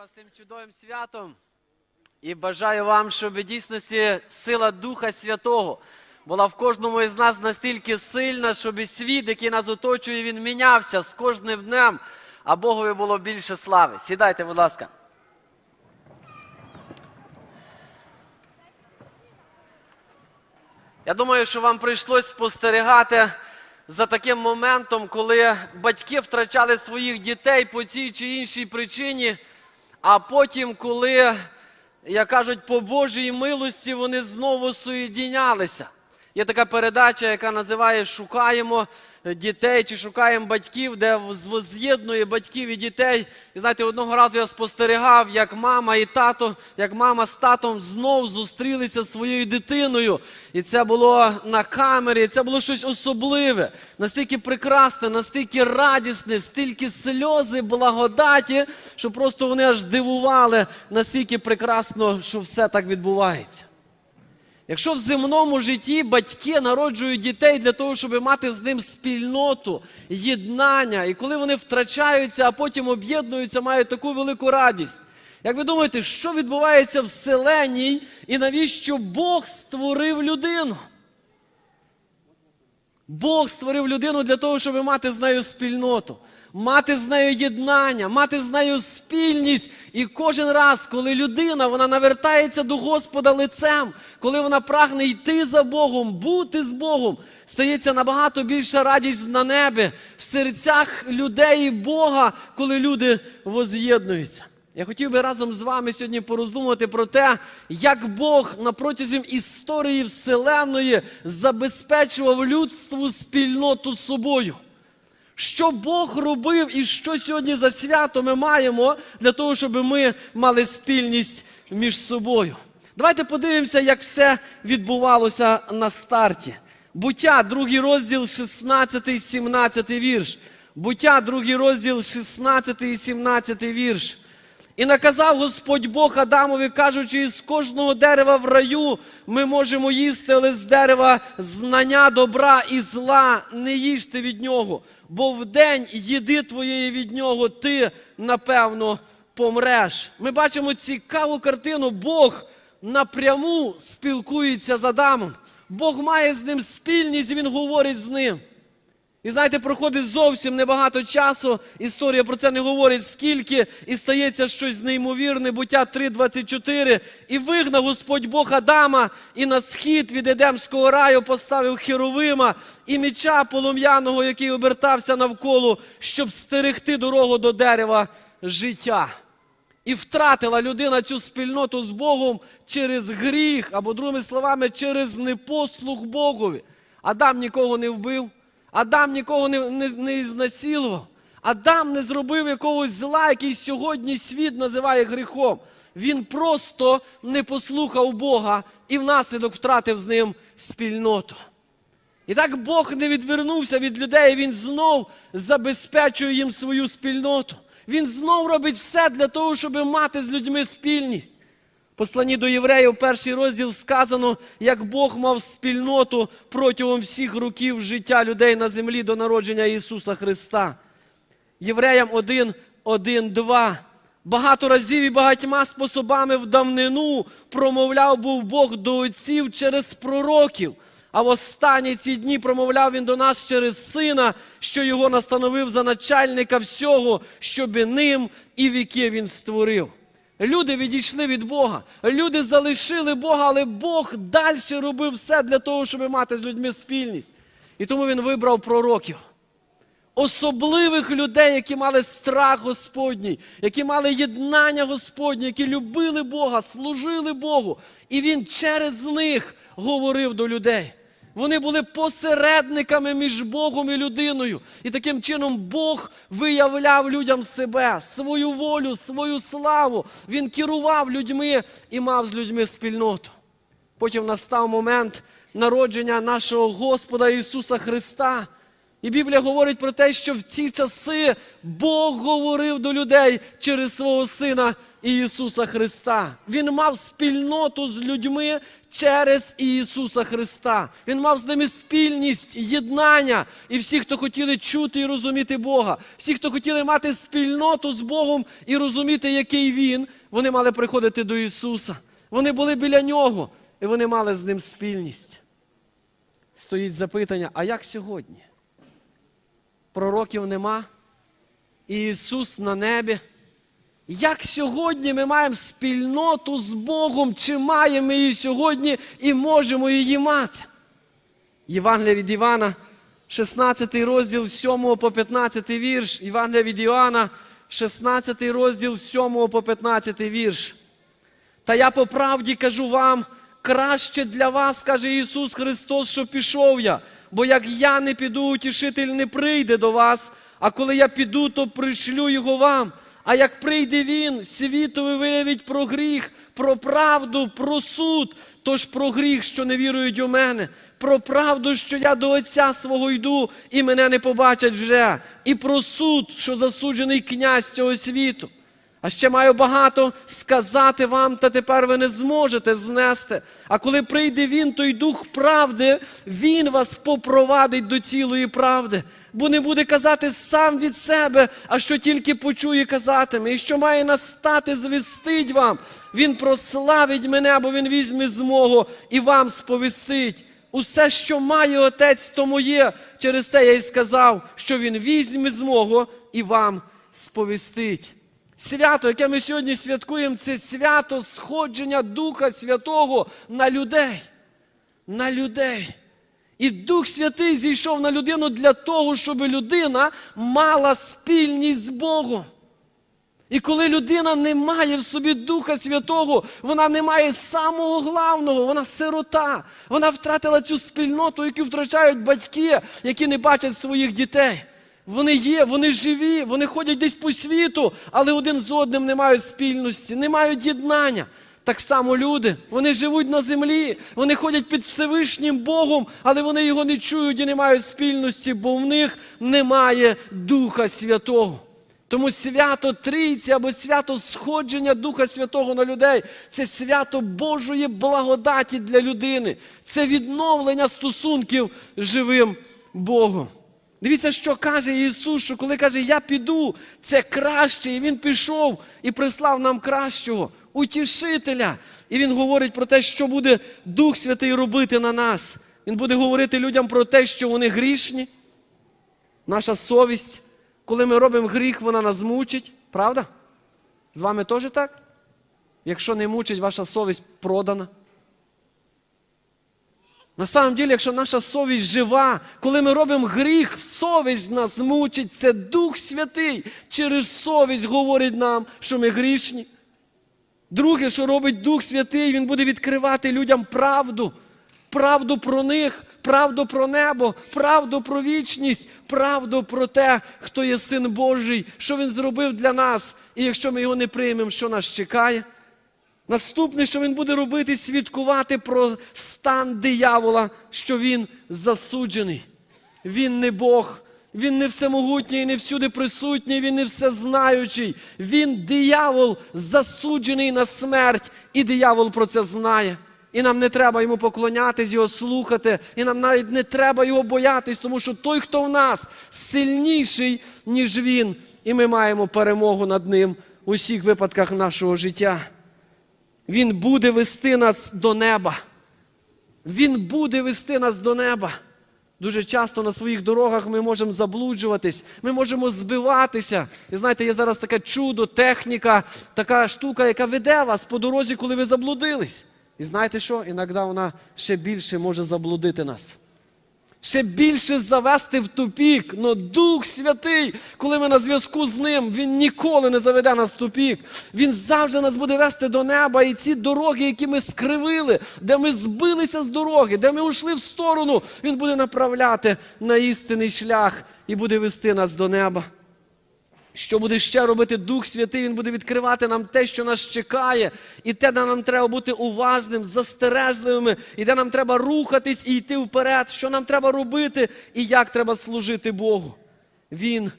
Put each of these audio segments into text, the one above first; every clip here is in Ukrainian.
вас тим чудовим святом і бажаю вам, щоб дійсності сила Духа Святого була в кожному із нас настільки сильна, щоб і світ, який нас оточує, він мінявся з кожним днем, а Богові було більше слави. Сідайте, будь ласка. Я думаю, що вам прийшлось спостерігати за таким моментом, коли батьки втрачали своїх дітей по тій чи іншій причині, а потім, коли, як кажуть, по Божій милості вони знову соєдінялися. Є така передача, яка називає Шукаємо дітей чи шукаємо батьків, де з'єднує батьків і дітей. І знаєте, одного разу я спостерігав, як мама і тато, як мама з татом знов зустрілися зі своєю дитиною. І це було на камері, і це було щось особливе, настільки прекрасне, настільки радісне, стільки сльози, благодаті, що просто вони аж дивували, настільки прекрасно, що все так відбувається. Якщо в земному житті батьки народжують дітей для того, щоб мати з ним спільноту, єднання, і коли вони втрачаються, а потім об'єднуються, мають таку велику радість. Як ви думаєте, що відбувається вселеній і навіщо Бог створив людину? Бог створив людину для того, щоб мати з нею спільноту, мати з нею єднання, мати з нею спільність. І кожен раз, коли людина вона навертається до Господа лицем, коли вона прагне йти за Богом, бути з Богом, стається набагато більша радість на небі, в серцях людей і Бога, коли люди воз'єднуються. Я хотів би разом з вами сьогодні пороздумувати про те, як Бог на протязі історії Вселеної забезпечував людству спільноту з собою. Що Бог робив і що сьогодні за свято ми маємо для того, щоб ми мали спільність між собою. Давайте подивимося, як все відбувалося на старті. Буття, другий розділ, 16, 17 вірш. Буття, другий розділ, 16 і 17 вірш. І наказав Господь Бог Адамові, кажучи, із кожного дерева в раю ми можемо їсти, але з дерева знання добра і зла не їжте від нього, бо в день їди твоєї від нього ти, напевно, помреш. Ми бачимо цікаву картину. Бог напряму спілкується з Адамом. Бог має з ним спільність, він говорить з ним. І знаєте, проходить зовсім небагато часу. Історія про це не говорить скільки, і стається щось неймовірне, буття 3.24. І вигнав Господь Бог Адама, і на схід від Едемського раю поставив Херовима і меча полум'яного, який обертався навколо, щоб стерегти дорогу до дерева життя. І втратила людина цю спільноту з Богом через гріх, або, другими словами, через непослух Богові. Адам нікого не вбив. Адам нікого не, не, не знасилував. Адам не зробив якогось зла, який сьогодні світ називає гріхом. Він просто не послухав Бога і внаслідок втратив з ним спільноту. І так Бог не відвернувся від людей, Він знов забезпечує їм свою спільноту. Він знов робить все для того, щоб мати з людьми спільність. Посланні до євреїв, перший розділ сказано, як Бог мав спільноту протягом всіх років життя людей на землі до народження Ісуса Христа. Євреям 1, 1, 2. Багато разів і багатьма способами в давнину промовляв був Бог до отців через пророків. А в останні ці дні промовляв він до нас через сина, що його настановив за начальника всього, щоби ним і віки він створив. Люди відійшли від Бога, люди залишили Бога, але Бог далі робив все для того, щоб мати з людьми спільність. І тому він вибрав пророків. Особливих людей, які мали страх Господній, які мали єднання Господнє, які любили Бога, служили Богу. І він через них говорив до людей. Вони були посередниками між Богом і людиною. І таким чином Бог виявляв людям себе, свою волю, свою славу. Він керував людьми і мав з людьми спільноту. Потім настав момент народження нашого Господа Ісуса Христа. І Біблія говорить про те, що в ці часи Бог говорив до людей через свого Сина Ісуса Христа. Він мав спільноту з людьми через Ісуса Христа. Він мав з ними спільність, єднання. І всі, хто хотіли чути і розуміти Бога, всі, хто хотіли мати спільноту з Богом і розуміти, який Він, вони мали приходити до Ісуса. Вони були біля Нього, і вони мали з ним спільність. Стоїть запитання: а як сьогодні? Пророків нема, і Ісус на небі. Як сьогодні ми маємо спільноту з Богом, чи маємо її сьогодні і можемо її мати? Євангелія від Івана, 16 розділ 7 по 15 вірш. Євангелія від Іоанна, 16 розділ з 7 по 15 вірш. Та я по правді кажу вам, краще для вас, каже Ісус Христос, що пішов я. Бо як я не піду, утішитель не прийде до вас, а коли я піду, то пришлю його вам. А як прийде він, світові виявить про гріх, про правду, про суд, тож про гріх, що не вірують у мене, про правду, що я до Отця свого йду, і мене не побачать вже, і про суд, що засуджений князь цього світу. А ще маю багато сказати вам, та тепер ви не зможете знести. А коли прийде він, той дух правди, він вас попровадить до цілої правди, бо не буде казати сам від себе, а що тільки почує казатиме, і що має настати, звістить вам. Він прославить мене, бо він візьме з мого і вам сповістить. Усе, що має отець, то моє. Через те я й сказав, що він візьме з мого і вам сповістить. Свято, яке ми сьогодні святкуємо, це свято сходження Духа Святого на людей. На людей. І Дух Святий зійшов на людину для того, щоб людина мала спільність з Богом. І коли людина не має в собі Духа Святого, вона не має самого главного, вона сирота. Вона втратила цю спільноту, яку втрачають батьки, які не бачать своїх дітей. Вони є, вони живі, вони ходять десь по світу, але один з одним не мають спільності, не мають єднання. Так само люди, вони живуть на землі, вони ходять під Всевишнім Богом, але вони його не чують і не мають спільності, бо в них немає Духа Святого. Тому свято Трійці або свято сходження Духа Святого на людей це свято Божої благодаті для людини, це відновлення стосунків з живим Богом. Дивіться, що каже Ісус, що коли каже, я піду, це краще, і Він пішов і прислав нам кращого, утішителя. І Він говорить про те, що буде Дух Святий робити на нас. Він буде говорити людям про те, що вони грішні. Наша совість, коли ми робимо гріх, вона нас мучить. Правда? З вами теж так? Якщо не мучить, ваша совість продана. На самом деле, якщо наша совість жива, коли ми робимо гріх, совість нас мучить, це Дух Святий через совість говорить нам, що ми грішні. Друге, що робить Дух Святий, Він буде відкривати людям правду. Правду про них, правду про небо, правду про вічність, правду про те, хто є Син Божий, що Він зробив для нас. І якщо ми його не приймемо, що нас чекає? Наступне, що він буде робити, свідкувати про стан диявола, що він засуджений. Він не Бог, він не всемогутній, не всюди присутній, він не всезнаючий. Він диявол засуджений на смерть, і диявол про це знає. І нам не треба йому поклонятись, його слухати, і нам навіть не треба його боятись, тому що той, хто в нас сильніший, ніж він, і ми маємо перемогу над ним у всіх випадках нашого життя. Він буде вести нас до неба. Він буде вести нас до неба. Дуже часто на своїх дорогах ми можемо заблуджуватись, ми можемо збиватися. І знаєте, є зараз таке чудо, техніка, така штука, яка веде вас по дорозі, коли ви заблудились. І знаєте що? Іноді вона ще більше може заблудити нас. Ще більше завести в тупік. Но Дух Святий, коли ми на зв'язку з Ним, Він ніколи не заведе нас в тупік. Він завжди нас буде вести до неба. І ці дороги, які ми скривили, де ми збилися з дороги, де ми ушли в сторону, Він буде направляти на істинний шлях і буде вести нас до неба. Що буде ще робити Дух Святий? Він буде відкривати нам те, що нас чекає, і те, де нам треба бути уважним, застережливими, і де нам треба рухатись і йти вперед, що нам треба робити і як треба служити Богу. Він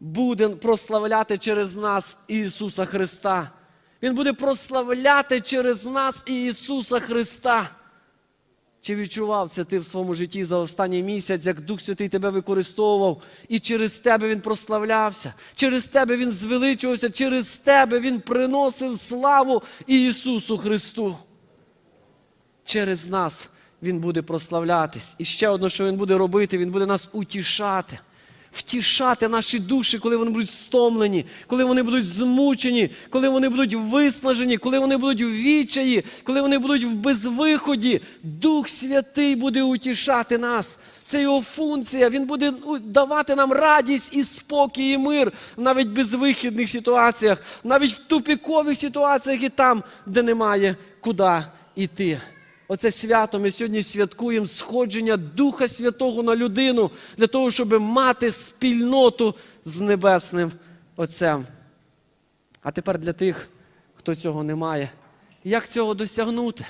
буде прославляти через нас Ісуса Христа. Він буде прославляти через нас Ісуса Христа. Чи відчував це ти в своєму житті за останній місяць, як Дух Святий тебе використовував, і через тебе Він прославлявся, через тебе Він звеличувався, через тебе Він приносив славу Ісусу Христу. Через нас Він буде прославлятись. І ще одне, що Він буде робити, Він буде нас утішати. Втішати наші душі, коли вони будуть стомлені, коли вони будуть змучені, коли вони будуть виснажені, коли вони будуть в відчаї, коли вони будуть в безвиході. Дух Святий буде утішати нас. Це його функція. Він буде давати нам радість і спокій, і мир навіть в безвихідних ситуаціях, навіть в тупікових ситуаціях і там, де немає куди йти. Оце свято ми сьогодні святкуємо сходження Духа Святого на людину для того, щоб мати спільноту з Небесним Отцем. А тепер для тих, хто цього не має, як цього досягнути?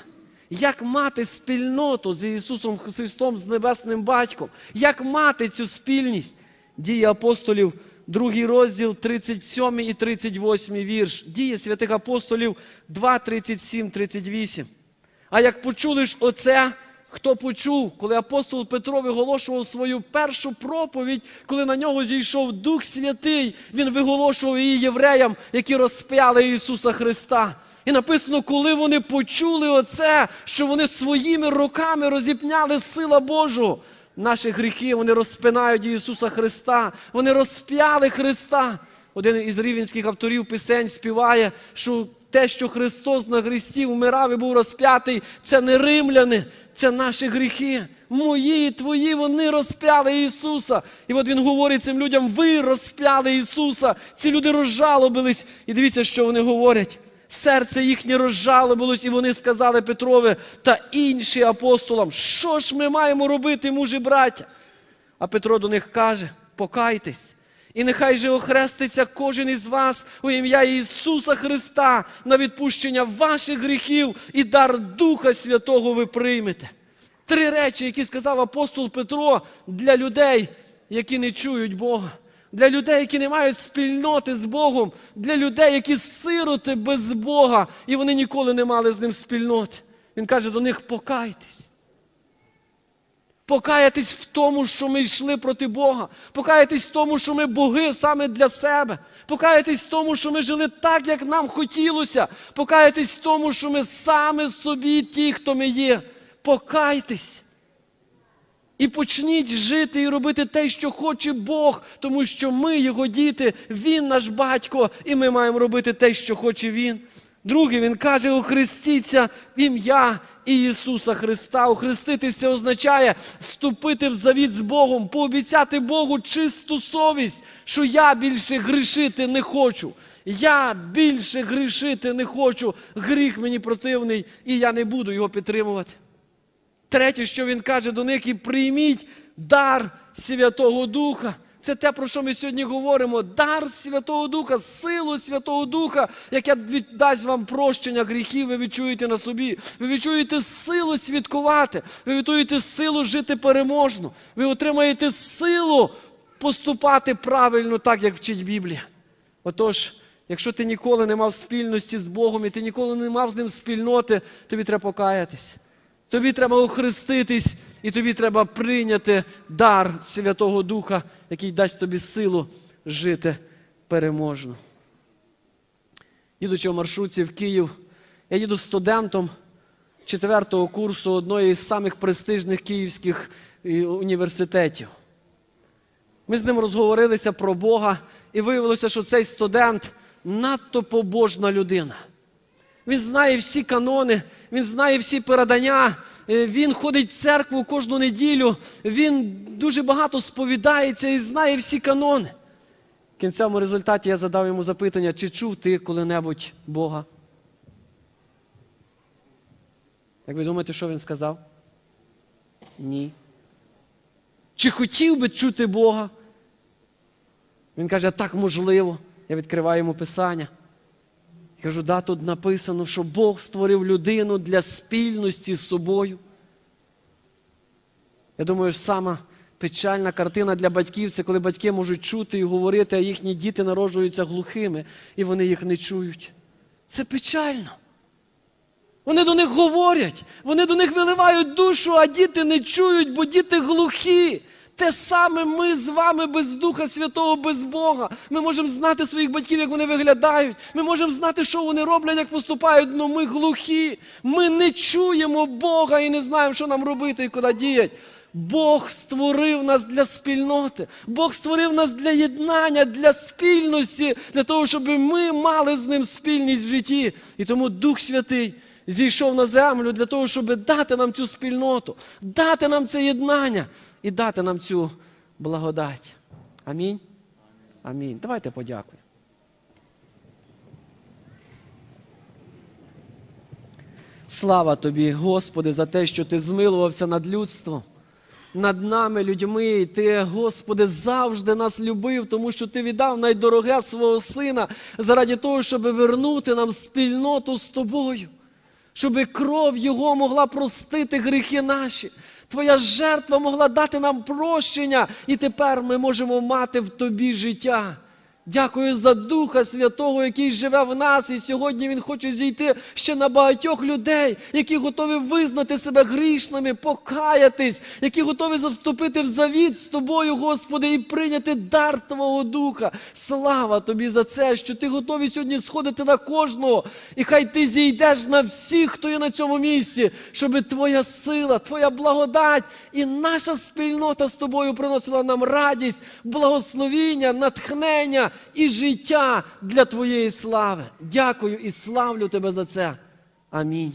Як мати спільноту з Ісусом Христом, з Небесним Батьком? Як мати цю спільність? Дії апостолів, другий розділ, 37 і 38 вірш. Дії святих апостолів 2, 37, 38. А як почули ж оце, хто почув, коли апостол Петро виголошував свою першу проповідь, коли на нього зійшов Дух Святий, він виголошував її євреям, які розп'яли Ісуса Христа. І написано, коли вони почули оце, що вони своїми руками розіпняли сила Божу. Наші гріхи вони розпинають Ісуса Христа, вони розп'яли Христа. Один із рівенських авторів пісень співає, що те, що Христос на Христі вмирав і був розп'ятий, це не римляни, це наші гріхи. Мої і твої вони розп'яли Ісуса. І от Він говорить цим людям: ви розп'яли Ісуса. Ці люди розжалобились. І дивіться, що вони говорять. Серце їхнє розжалобилось, і вони сказали Петрові та інші апостолам, що ж ми маємо робити, мужі браття? А Петро до них каже: покайтесь. І нехай же охреститься кожен із вас у ім'я Ісуса Христа на відпущення ваших гріхів і дар Духа Святого ви приймете. Три речі, які сказав апостол Петро для людей, які не чують Бога, для людей, які не мають спільноти з Богом, для людей, які сироти без Бога, і вони ніколи не мали з ним спільноти. Він каже до них: покайтесь. Покаятись в тому, що ми йшли проти Бога. Покаятись в тому, що ми боги саме для себе. Покаятись в тому, що ми жили так, як нам хотілося. Покаятись в тому, що ми саме собі ті, хто ми є. Покайтесь. І почніть жити і робити те, що хоче Бог, тому що ми, Його діти, Він наш батько, і ми маємо робити те, що хоче Він. Друге, він каже, охрестіться в ім'я Ісуса Христа. Охреститися означає вступити в завіт з Богом, пообіцяти Богу чисту совість, що я більше грішити не хочу. Я більше грішити не хочу. Гріх мені противний, і я не буду його підтримувати. Третє, що він каже до них, і прийміть дар Святого Духа. Це те, про що ми сьогодні говоримо. Дар Святого Духа, силу Святого Духа, яке дасть вам прощення гріхів, ви відчуєте на собі. Ви відчуєте силу святкувати, ви відчуєте силу жити переможно. Ви отримаєте силу поступати правильно, так як вчить Біблія. Отож, якщо ти ніколи не мав спільності з Богом і ти ніколи не мав з ним спільноти, тобі треба покаятись. Тобі треба охреститись, і тобі треба прийняти дар Святого Духа, який дасть тобі силу жити переможно. Їдучи в маршрутці в Київ, я їду студентом четвертого курсу одної з самих престижних київських е, університетів. Ми з ним розговорилися про Бога, і виявилося, що цей студент надто побожна людина. Він знає всі канони, він знає всі передання, е, він ходить в церкву кожну неділю, він дуже багато сповідається і знає всі канони. В кінцевому результаті я задав йому запитання, чи чув ти коли-небудь Бога? Як ви думаєте, що він сказав? Ні. Чи хотів би чути Бога? Він каже, так можливо. Я відкриваю йому Писання. Кажу, да, тут написано, що Бог створив людину для спільності з собою. Я думаю, сама печальна картина для батьків це коли батьки можуть чути і говорити, а їхні діти народжуються глухими, і вони їх не чують. Це печально. Вони до них говорять, вони до них виливають душу, а діти не чують, бо діти глухі. Те саме ми з вами без Духа Святого, без Бога. Ми можемо знати своїх батьків, як вони виглядають. Ми можемо знати, що вони роблять, як поступають, але ми глухі. Ми не чуємо Бога і не знаємо, що нам робити і куди діяти. Бог створив нас для спільноти, Бог створив нас для єднання, для спільності, для того, щоб ми мали з ним спільність в житті. І тому Дух Святий зійшов на землю для того, щоб дати нам цю спільноту, дати нам це єднання і дати нам цю благодать. Амінь. Амінь. Давайте подякуємо. Слава тобі, Господи, за те, що ти змилувався над людством, над нами, людьми. І ти, Господи, завжди нас любив, тому що Ти віддав найдороге свого Сина заради того, щоб вернути нам спільноту з тобою, щоб кров Його могла простити гріхи наші. Твоя жертва могла дати нам прощення, і тепер ми можемо мати в тобі життя. Дякую за Духа Святого, який живе в нас, і сьогодні Він хоче зійти ще на багатьох людей, які готові визнати себе грішними, покаятись, які готові завступити в завіт з тобою, Господи, і прийняти дар Твого Духа. Слава Тобі за це, що Ти готовий сьогодні сходити на кожного, і хай Ти зійдеш на всіх, хто є на цьому місці, щоб Твоя сила, Твоя благодать і наша спільнота з тобою приносила нам радість, благословіння, натхнення і життя для Твоєї слави. Дякую і славлю Тебе за це. Амінь.